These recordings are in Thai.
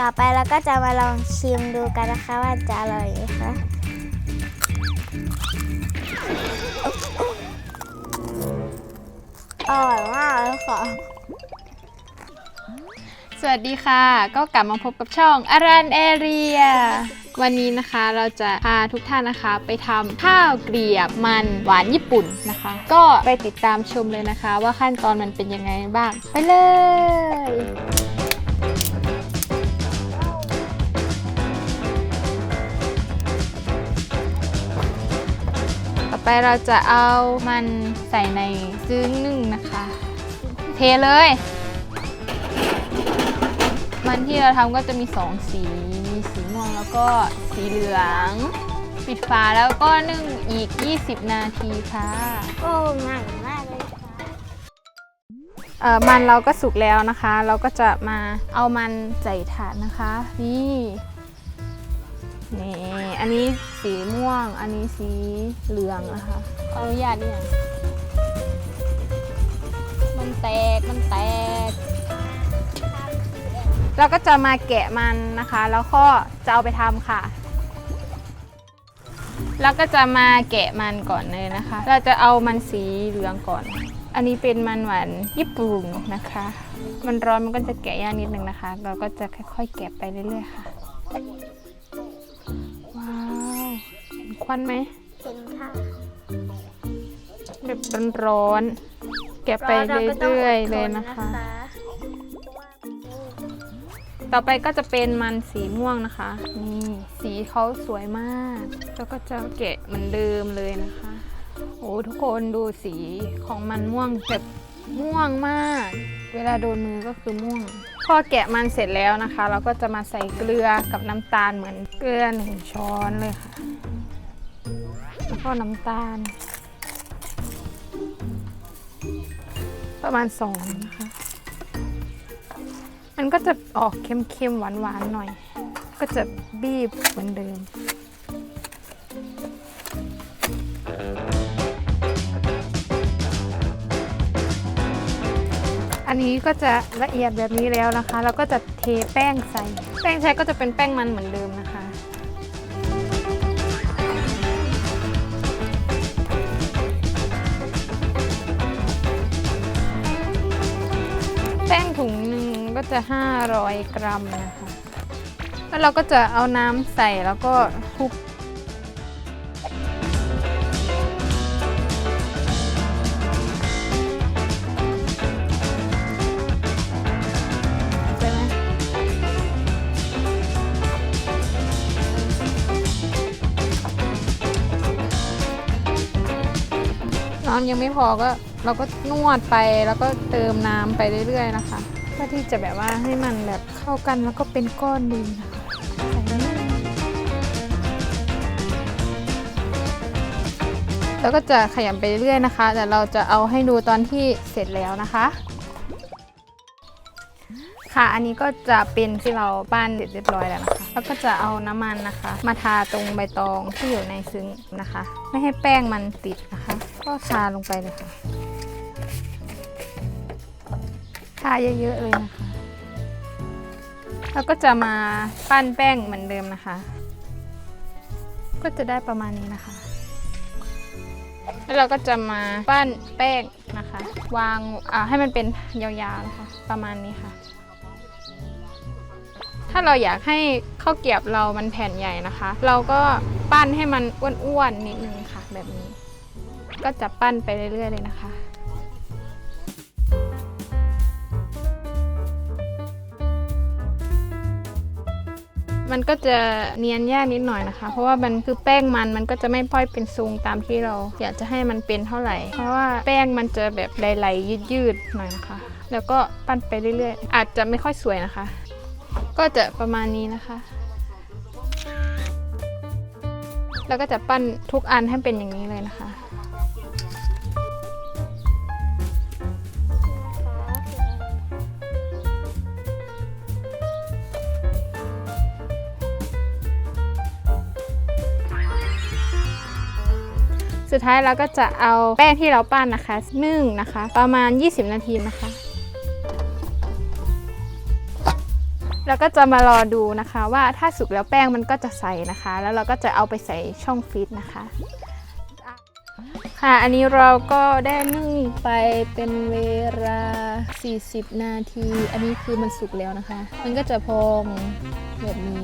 ต่อไปเราก็จะมาลองชิมดูกันนะคะว่าจะอร่อยไหมคะอร่อยมากเลยค่ะ สวัสดีค่ะ ก็กลับมาพบกับช่องอารันแอเรีย วันนี้นะคะเราจะพาทุกท่านนะคะ ไปทำข้าวเกลียบมันหวานญี่ปุ่นนะคะ ก็ไปติดตามชมเลยนะคะ ว่าขั้นตอนมันเป็นยังไงบ้าง ไปเลย เราจะเอามันใส่ในซึ้งนึ่งนะคะ เทเลย มันที่เราทำก็จะมี2สีมีสีม่วงแล้วก็สีเหลือง ปิดฝาแล้วก็นึ่งอีก 20 นาทีค่ะโอ้ง่ายมากเลยค่ะเอ่อมันเราก็สุกแล้วนะคะ เราก็จะมาเอามันใส่ถาดนะคะ นี่ นี่อันนี้สีม่วง อันนี้สีเหลืองนะคะขออนุญาตเนี่ยมันแตกมันแตกเราก็จะมาแกะมันนะคะ แล้วก็จะเอาไปทำค่ะแล้วก็จะมาแกะมันก่อนเลยนะคะ เราจะเอามันสีเหลืองก่อน อันนี้เป็นมันหวานญี่ปุ่นนะคะ มันร้อนมันก็จะแกะยากนิดนึงนะคะ เราก็จะค่อยๆแกะไปเรื่อยๆค่ะว้าวเห็นค วันไหมเป็นค่ะแบบร้อนๆแกะไปเรื่อยๆเลยนะคะ ต่อไปก็จะเป็นมันสีม่วงนะคะ นี่สีเขาสวยมาก แล้วก็จะแกะเหมือนเดิมเลยนะคะ โอ้ทุกคนดูสีของมันม่วงแบบม่วงมาก เวลาโดนมือก็คือม่วง พอแกะมันเสร็จแล้วนะคะ เราก็จะมาใส่เกลือกับน้ำตาลเหมือนเกลือหนึ่งช้อนเลยค่ะ แล้วก็น้ำตาล ประมาณสองนะคะมันก็จะออกเค็มๆ หวานๆ หน่อย ก็จะบีบเหมือนเดิมอันนี้ก็จะละเอียดแบบนี้แล้วนะคะ แล้วก็จะเทแป้งใส่ แป้งใช้ก็จะเป็นแป้งมันเหมือนเดิมนะคะ แป้งถุงหนึ่งก็จะ 500 กรัมนะคะ แล้วเราก็จะเอาน้ำใส่แล้วก็คลุกน้ำยังไม่พอก็ เราก็นวดไปแล้วก็เติมน้ำไปเรื่อยๆนะคะเพื่อที่จะแบบว่าให้มันแบบเข้ากันแล้วก็เป็นก้อนดีนะคะแล้วก็จะขยำไปเรื่อยๆนะคะ แต่เราจะเอาให้ดูตอนที่เสร็จแล้วนะคะ ค่ะ อันนี้ก็จะเป็นที่เราปั้นเสร็จเรียบร้อยแล้วนะคะ แล้วก็จะเอาน้ำมันนะคะ มาทาตรงใบตองที่อยู่ในซึ้งนะคะ ไม่ให้แป้งมันติดนะคะ ก็ทาลงไปเลยค่ะ ทาเยอะๆเลยนะคะ แล้วก็จะมาปั้นแป้งเหมือนเดิมนะคะ ก็จะได้ประมาณนี้นะคะ แล้วเราก็จะมาปั้นแป้งนะคะ วางาให้มันเป็นยาวๆนะคะ ประมาณนี้ค่ะ ถ้าเราอยากให้ข้าวเกียบเรามันแผ่นใหญ่นะคะ เราก็ปั้นให้มันอ้วนๆนิดนึงค่ะ แบบนี้ ก็จะปั้นไปเรื่อยๆเลยนะคะ มันก็จะเนียนยากนิดหน่อยนะคะ เพราะว่ามันคือแป้งมันมันก็จะไม่ค่อยเป็นทรงตามที่เรา อยากจะให้มันเป็นเท่าไหร่ เพราะว่าแป้งมันจะแบบไหลๆยืดๆหน่อยนะคะ แล้วก็ปั้นไปเรื่อยๆ อาจจะไม่ค่อยสวยนะคะ ก็จะประมาณนี้นะคะ แล้วก็จะปั้นทุกอันให้เป็นอย่างนี้เลยนะคะ สุดท้ายเราก็จะเอาแป้งที่เราปั้นนะคะนึ่งนะคะ ประมาณ 20 นาทีนะคะแล้วก็จะมารอดูนะคะว่าถ้าสุกแล้วแป้งมันก็จะใสนะคะ แล้วเราก็จะเอาไปใส่ช่องฟรีซนะคะ ค่ะ อันนี้เราก็ได้นึ่งไปเป็นเวลา 40 นาที อันนี้คือมันสุกแล้วนะคะ มันก็จะพอง แบบนี้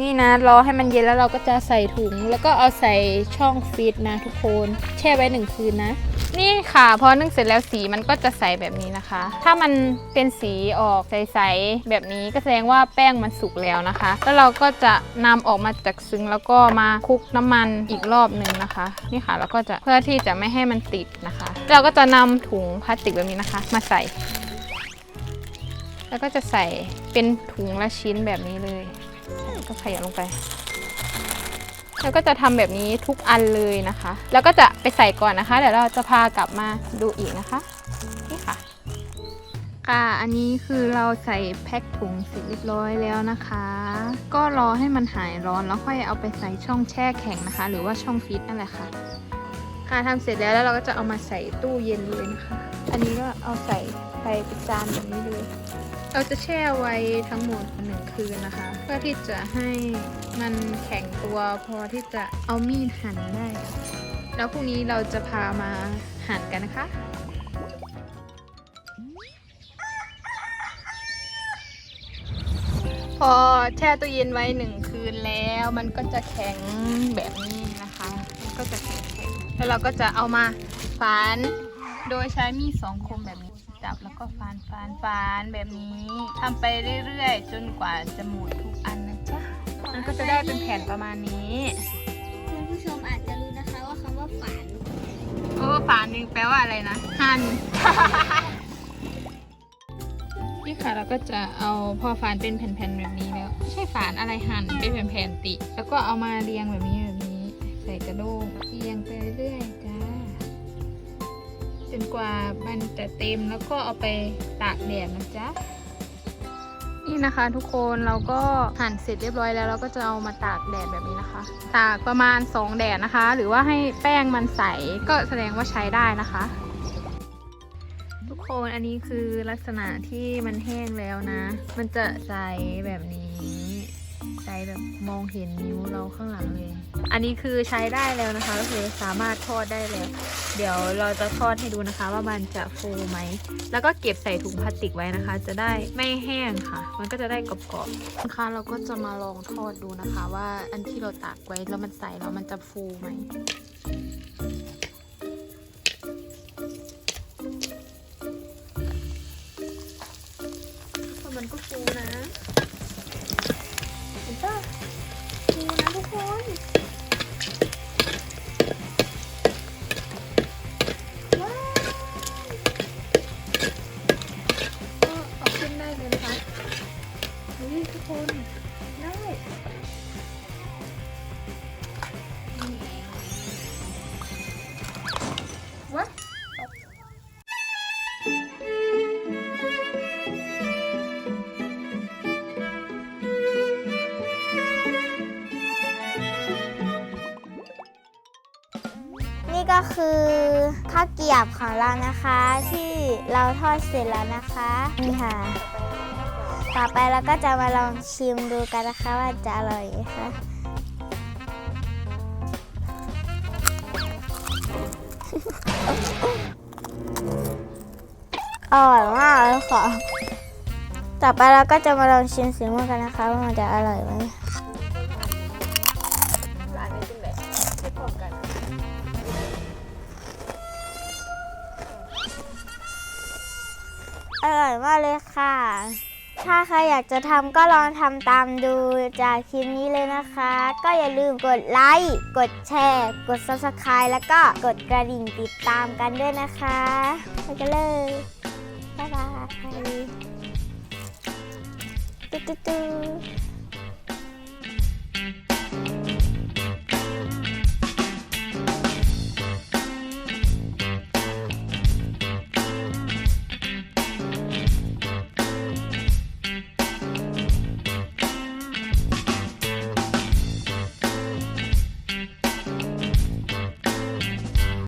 นี่นะรอให้มันเย็นแล้วเราก็จะใส่ถุง แล้วก็เอาใส่ช่องฟรีซนะทุกคน แช่ไว้หนึ่งคืนนะ นี่ค่ะพอนึ่งเสร็จแล้วสีมันก็จะใสแบบนี้นะคะ ถ้ามันเป็นสีออกใสๆแบบนี้ก็แสดงว่าแป้งมันสุกแล้วนะคะ แล้วเราก็จะนำออกมาจากซึ้งแล้วก็มาคลุกน้ำมันอีกรอบหนึ่งนะคะ นี่ค่ะแล้วก็จะเพื่อที่จะไม่ให้มันติดนะคะ เราก็จะนำถุงพลาสติกแบบนี้นะคะ มาใส่ แล้วก็จะใส่เป็นถุงละชิ้นแบบนี้เลย ก็ขยับลงไป แล้วก็จะทำแบบนี้ทุกอันเลยนะคะ แล้วก็จะไปใส่ก่อนนะคะ เดี๋ยวเราจะพากลับมาดูอีกนะคะ นี่ค่ะ ค่ะ อันนี้คือเราใส่แพ็คถุงเสร็จเรียบร้อยแล้วนะคะ ก็รอให้มันหายร้อนแล้วค่อยเอาไปใส่ช่องแช่แข็งนะคะ หรือว่าช่องฟรีซนั่นแหละค่ะค่ะทำเสร็จแล้วแล้วเราก็จะเอามาใส่ตู้เย็นเลยนะคะ อันนี้ก็เอาใส่ไปจานแบบนี้เลย เราจะแช่ไว้ทั้งหมดหนึ่งคืนนะคะ เพื่อที่จะให้มันแข็งตัวพอที่จะเอามีดหั่นได้ แล้วพรุ่งนี้เราจะพามาหั่นกันนะคะพอแช่ตู้เย็นไว้หนึ่งคืนแล้วมันก็จะแข็งแบบนี้นะคะ มันก็จะแข็งแล้วเราก็จะเอามาฝานโดยใช้มีดสองคม ก็ฝานฝานฝานแบบนี้ทำไปเรื่อยๆ จนกว่าจะหมดทุกอันนะจ๊ะ มันก็จะได้เป็นแผ่นประมาณนี้คุณผู้ชมอาจจะรู้นะคะว่าคำว่าฝันโอ้ฝานหนึ่งแปลว่าอะไรนะ หั่นนี่ค่ะเราก็จะเอาพอฝานเป็นแผ่นๆแบบนี้แล้ว ไม่ใช่ฝานอะไรหั่นเป็นแผ่นๆติ แล้วก็เอามาเรียงแบบนี้แบบนี้ ใส่กระด้งเรียงไปเรื่อยๆจ้า จนกว่ามันจะเต็มแล้วก็เอาไปตากแดดนะจ๊ะนี่นะคะทุกคนเราก็หั่นเสร็จเรียบร้อยแล้วเราก็จะเอามาตากแดดแบบนี้นะคะ ตากประมาณ 2 แดดนะคะ หรือว่าให้แป้งมันใสก็แสดงว่าใช้ได้นะคะ ทุกคนอันนี้คือลักษณะที่มันแห้งแล้วนะ มันจะใสแบบนี้ แบบมองเห็นนิ้วเราข้างหลังเลย อันนี้คือใช้ได้แล้วนะคะก็คือสามารถทอดได้แล้ว เดี๋ยวเราจะทอดให้ดูนะคะ ว่ามันจะฟูไหม แล้วก็เก็บใส่ถุงพลาสติกไว้นะคะ จะได้ไม่แห้งค่ะ มันก็จะได้กรอบๆนะคะเราก็จะมาลองทอดดูนะคะ ว่าอันที่เราตากไว้แล้วมันใสแล้วมันจะฟูไหม คือข้าวเกรียบของเรานะคะ ที่เราทอดเสร็จแล้วนะคะนี่ค่ะ ต่อไปเราก็จะมาลองชิมดูกันนะคะว่าจะอร่อยไหมคะอร่อยมากเลยค่ะ ต่อไปเราก็จะมาลองชิมสีม่วงกันนะคะว่ามันจะอร่อยไหม ร่อยมากเลยค่ะ ถ้าใครอยากจะทำก็ลองทำตามดูจากคลิปนี้เลยนะคะ ก็อย่าลืมกดไลค์ กดแชร์ กด subscribe แล้วก็กดกระดิ่งติดตามกันด้วยนะคะไปกันเลย บ๊ายบายตุ๊ดตุ๊ดตุ๊ด